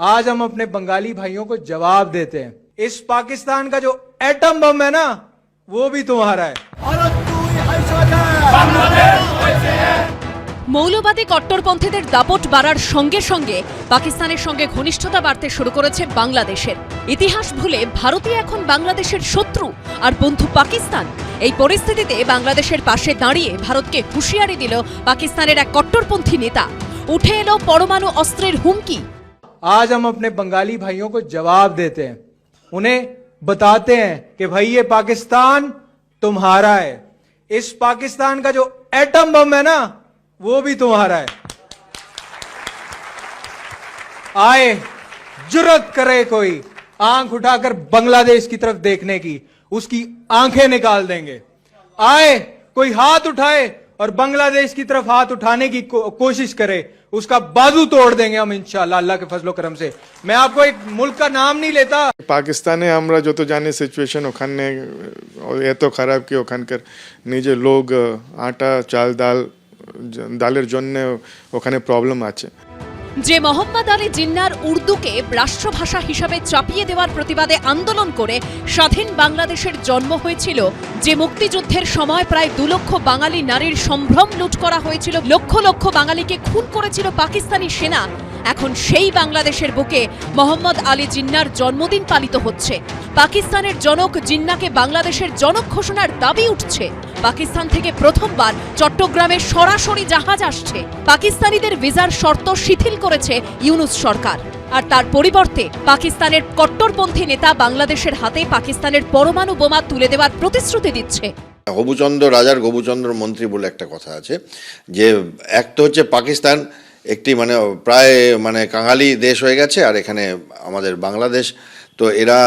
आज हम अपने बंगाली भाइयों को जवाब देते हैं इस पाकिस्तान का जो एटम बम है ना वो भी तुम्हारा है মৌলবাদী কট্টরপন্থীদের দাপট বাড়ার সঙ্গে সঙ্গে পাকিস্তানের সঙ্গে ঘনিষ্ঠতা বাড়তে শুরু করেছে বাংলাদেশের ইতিহাস ভুলে ভারতই এখন বাংলাদেশের শত্রু আর বন্ধু পাকিস্তান এই পরিস্থিতিতে বাংলাদেশের পাশে দাঁড়িয়ে ভারতকে হুঁশিয়ারি দিল পাকিস্তানের এক কট্টরপন্থী নেতা উঠে এলো পরমাণু অস্ত্রের হুমকি आज हम अपने बंगाली भाइयों को जवाब देते हैं। उन्हें बताते हैं कि भाई, ये पाकिस्तान तुम्हारा है। इस पाकिस्तान का जो एटम बम है ना, वो भी तुम्हारा है। आए जुरत करे कोई आँख उठाकर बांग्लादेश की तरफ़ देखने की, उसकी आँखें निकाल देंगे। आए, कोई हाथ उठाए और बांग्लादेश की तरफ हाथ उठाने की को, कोशिश करे उसका बाजू तोड़ देंगे हम इंशाल्लाह अल्लाह के फजलो करम से मैं आपको एक मुल्क का नाम नहीं लेता পাকিস্তানে আমরা যত জানি সিচুয়েশন ওখানে আহ, এত খারাপ কি ওখানকার নিজের লোক আহ, আটা চাল ডাল জ- ডালের জন্য ওখানে প্রবলেম আছে যে মোহাম্মদ আলী জিন্নার উর্দুকে রাষ্ট্রভাষা হিসাবে চাপিয়ে দেওয়ার প্রতিবাদে আন্দোলন করে স্বাধীন বাংলাদেশের জন্ম হয়েছিল, যে মুক্তিযুদ্ধের সময় প্রায় দু লক্ষ বাঙালি নারীর সম্ভ্রম লুট করা হয়েছিল, লক্ষ লক্ষ বাঙালিকে খুন করেছিল পাকিস্তানি সেনা, এখন সেই বাংলাদেশের বুকে মোহাম্মদ আলী জিন্নার জন্মদিন পালিত হচ্ছে। পাকিস্তানের জনক জিন্নাকে বাংলাদেশের জনক ঘোষণার দাবি উঠছে। পাকিস্তান থেকে প্রথমবার চট্টগ্রামে সরাসরি জাহাজ আসছে। পাকিস্তানিদের ভিসার শর্ত শিথিল করেছে ইউনুস সরকার। আর তার পরিবর্তে পাকিস্তানের কট্টরপন্থী নেতা বাংলাদেশের হাতে পাকিস্তানের পরমাণু বোমা তুলে দেওয়ার প্রতিশ্রুতি দিচ্ছে। হবুচন্দ্র রাজার গবুচন্দ্র মন্ত্রী বলে একটা কথা আছে, যে এক তো হচ্ছে পাকিস্তান একটি মানে প্রায় মানে কাঙালি দেশ হয়ে গেছে, আর এখানে আমাদের বাংলাদেশ, তো এরা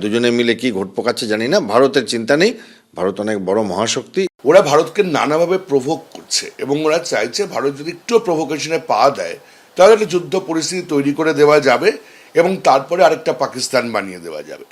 দুজনে মিলে কি ঘট পোকাচ্ছে জানি না, ভারতের চিন্তা নেই ভারত অনেক বড় মহাশক্তি। ওরা ভারতকে নানাভাবে প্রভোগ করছে এবং ওরা চাইছে ভারত যদি একটু প্রভোকেশনে পা দেয়, তাহলে একটা যুদ্ধ পরিস্থিতি তৈরি করে দেওয়া যাবে এবং তারপরে আরেকটা পাকিস্তান বানিয়ে দেওয়া যাবে।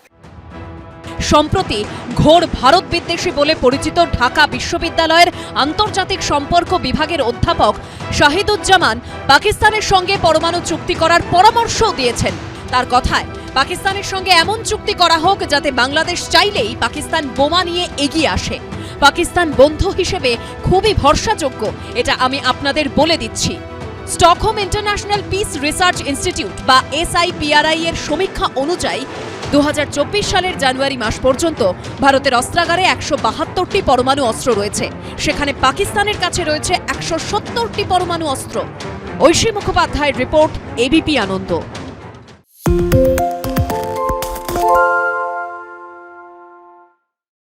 সম্প্রতি ঘোর ভারত বিদ্বেষী বলে পরিচিত ঢাকা বিশ্ববিদ্যালয়ের আন্তর্জাতিক সম্পর্ক বিভাগের অধ্যাপক শাহিদুজ্জামান পাকিস্তানের সঙ্গে পরমাণু চুক্তি করার পরামর্শও দিয়েছেন। তার কথায় পাকিস্তানের সঙ্গে এমন চুক্তি করা হোক যাতে বাংলাদেশ চাইলেই পাকিস্তান বোমা নিয়ে এগিয়ে আসে। পাকিস্তান বন্ধু হিসেবে খুবই ভরসাযোগ্য, এটা আমি আপনাদের বলে দিচ্ছি। Stockholm International Peace Research Institute বা এসআইপিআরআই এর সমীক্ষা অনুযায়ী দু হাজার চব্বিশ সালের জানুয়ারি মাস পর্যন্ত ভারতের অস্ত্রাগারে একশো বাহাত্তরটি পরমাণু অস্ত্র রয়েছে। সেখানে পাকিস্তানের কাছে রয়েছে একশো সত্তরটি পরমাণু অস্ত্র। ঐশী মুখোপাধ্যায়ের রিপোর্ট এবিপি আনন্দ।